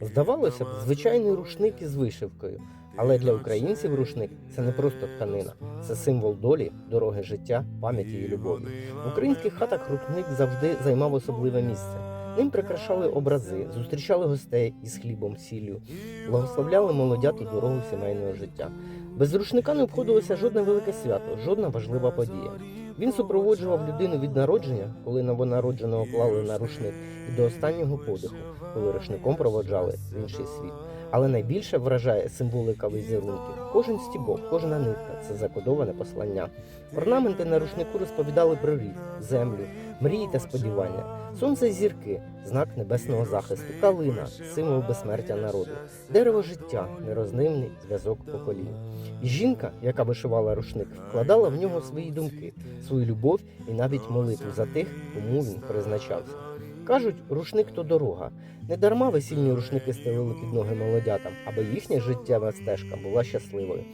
Здавалося б, звичайний рушник із вишивкою, але для українців рушник це не просто тканина, це символ долі, дороги життя, пам'яті і любові. В українських хатах рушник завжди займав особливе місце. Ним прикрашали образи, зустрічали гостей із хлібом, сіллю, благословляли молодяту дорогу сімейного життя. Без рушника не обходилося жодне велике свято, жодна важлива подія. Він супроводжував людину від народження, коли новонародженого клали на рушник, і до останнього подиху, коли рушником проводжали в інший світ. Але найбільше вражає символика візерунків. Кожен стібок, кожна нитка це закодоване послання. Орнаменти на рушнику розповідали про рід, землю, мрії та сподівання. Сонце зірки, знак небесного захисту, калина, символ безсмертя народу, дерево життя, нерозривний зв'язок поколінь. Жінка, яка вишивала рушник, вкладала в нього свої думки, свою любов і навіть молитву за тих, кому він призначався. Кажуть, рушник то дорога. Не дарма весільні рушники стелили під ноги молодятам, аби їхня життєва стежка була щасливою.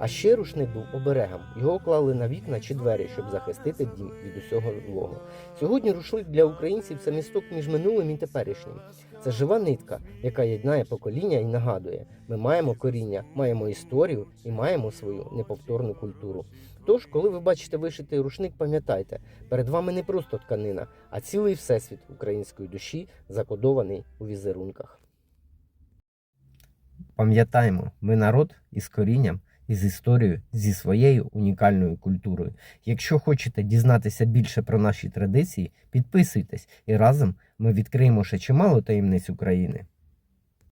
А ще рушник був оберегом. Його клали на вікна чи двері, щоб захистити дім від усього злого. Сьогодні рушник для українців це місток між минулим і теперішнім. Це жива нитка, яка єднає покоління і нагадує: ми маємо коріння, маємо історію і маємо свою неповторну культуру. Тож, коли ви бачите вишитий рушник, пам'ятайте, перед вами не просто тканина, а цілий всесвіт української душі, закодований у візерунках. Пам'ятаємо, ми народ із корінням, із історією, зі своєю унікальною культурою. Якщо хочете дізнатися більше про наші традиції, підписуйтесь і разом ми відкриємо ще чимало таємниць України.